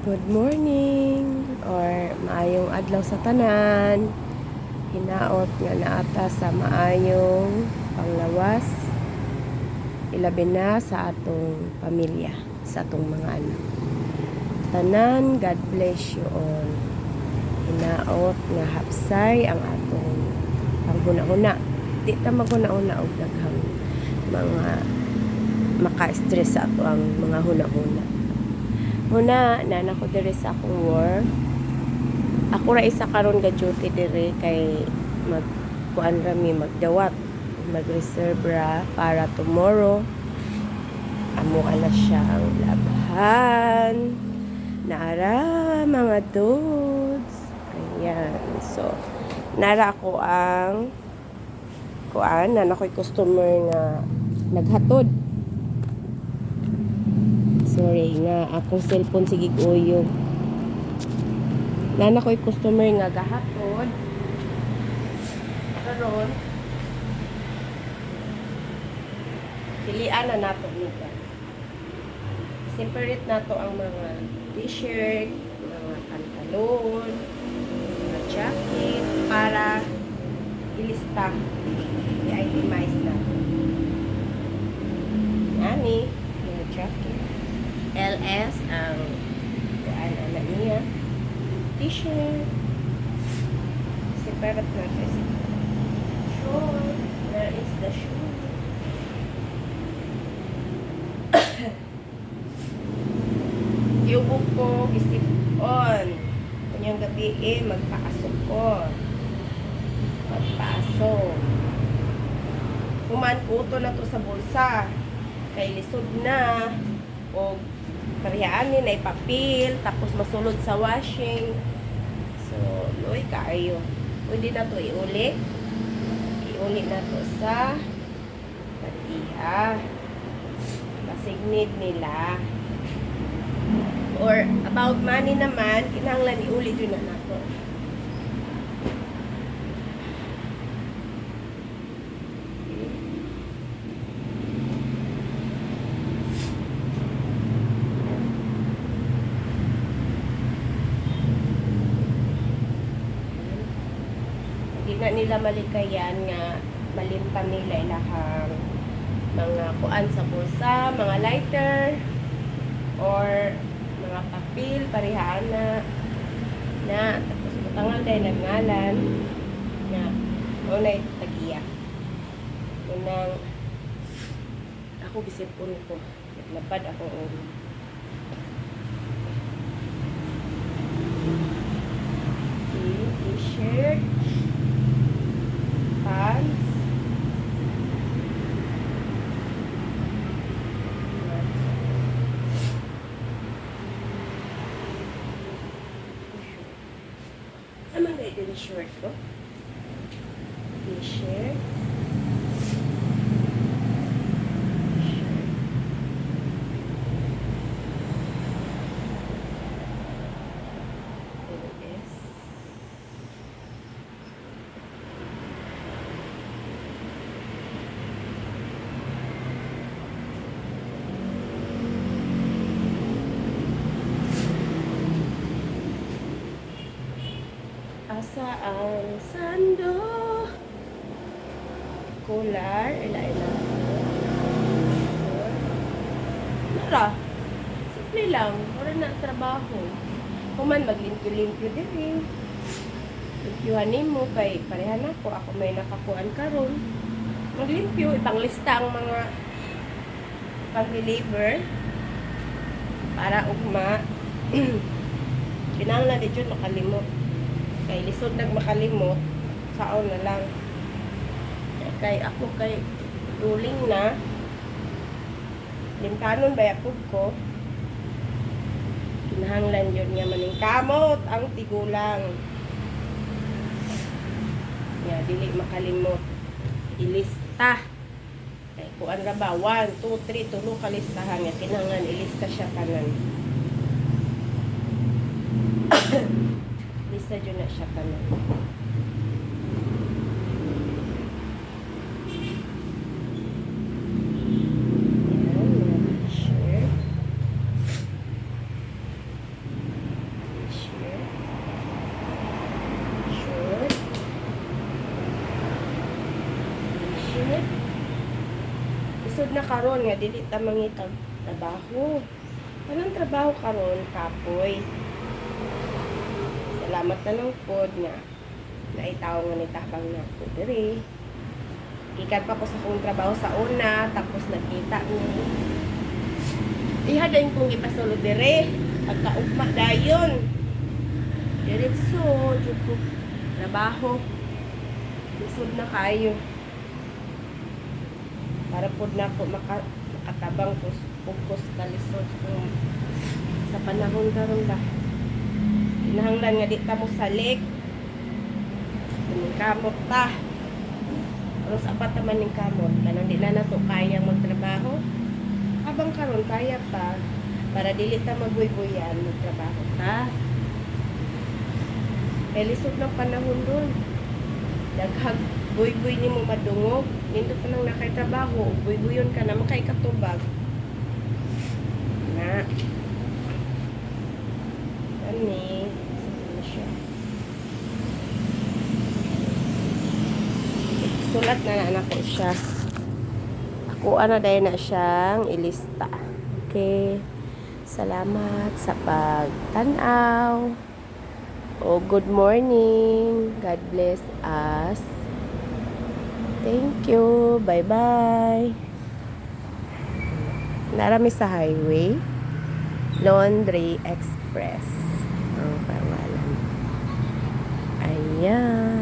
Good morning or maayong adlaw sa tanan. Hinaot nga naata sa maayong panglawas. Ilabi na sa atong pamilya, sa atong mga anak. Tanan, God bless you all. Hinaot nga hapsay ang atong panghuna-huna. Di ta maghuna-huna og daghang mga maka-stress sa ato ang mga huna-huna. Muna, nana ko dire sa akong work. Ako ra isa karon ga duty dire kay mag kuan rami magdawat mag-reserve ra para tomorrow. Amo ala siya ang labahan naara mga dudes. Ayan so nara ako ang kuan na ko'y customer nga naghatod sorry nga akong cellphone sige uyog nana ko'y customer nga gahatod karon. Pilian na nato ni guys separate nato ang mga t-shirt mga pantalon mga jacket para ilista. I-itemize nato yani mga jacket LS ang kuan ana niya t-shirt separate natin short where is the shoe Iubog ko, isip-on. Kunyang gabi eh, magpaasok ko. Magpaasok. Kuman na to sa bulsa. Kay lisod na. O kariyaan ni na ipapil. Tapos masulod sa washing. So, loy kaayo. Pwede na to iuli. Iuli na to sa patiha. Pasignid nila or about money naman, kinahanglan iulit yun na nato. Na nila malikayan nga malimtan nila ilahang mga kuan sa bulsa, mga lighter, or mga papel, parihaan na na tapos butangan dahil nagngalan na unay tagiya. Unang ako gisipon ko naglapad ako og Okay, t-shirt pants Short ko. T-shirt. Asa ang sando? Kular, ila ila. Nara. Simple lang. Wala na trabaho. Kuman maglimpyo-limpyo din eh. Limpyuhan mo kay parehan ako. Ako may nakakuan karon. Maglimpyo, ipanglista ang mga pag-deliver para ugma. Kinahanglan din yun makalimot kay lisod nag makalimot saon na lang. Kay ako kay ruling na limtanon ba yakub ko? Kinahanglan yun nga maning kamot ang tigulang. Nga dili makalimot. Ilista. Kay kuan ra ba? 1 2 3 tulo ka listahan nga kinahanglan ilista siya tanan Lista dyan na siya ka na. Isod na karon nga dili ta mangitag trabaho. Anong trabaho karon kapoy? Salamat na lang pod nga naitaw nga nitabang na ko diri. Ikan pa ko sa kong trabaho sa una, tapos nakita ko. Iha din kong ipasulo dire. Pagkaugma dayon. Diretso, jud ko trabaho. Lisod na kayo. Para pod na ako maka, makatabang ko focus ka lisod kung sa panahon karon ba. Kinahanglan nga di ta mo salik. Kamot ta. Pero sa apat naman ng kamot, kanang di na nato kayang magtrabaho. Habang karon kaya pa, para dili ta magbuy-buyan, magtrabaho ta. Kaya lisod ng panahon doon. Daghag buy-buy ni mo madungog. Nindot pa nang nakay trabaho, buy-buyon ka na makay katubag. Na. Ani. Ano siya? Sulat na na ko siya. Ako ana dahil na siyang ilista. Okay. Salamat sa pagtanaw. O good morning. God bless us. Thank you. Bye-bye. Narami sa highway. Laundry Express. Ang pangalan. Ayan.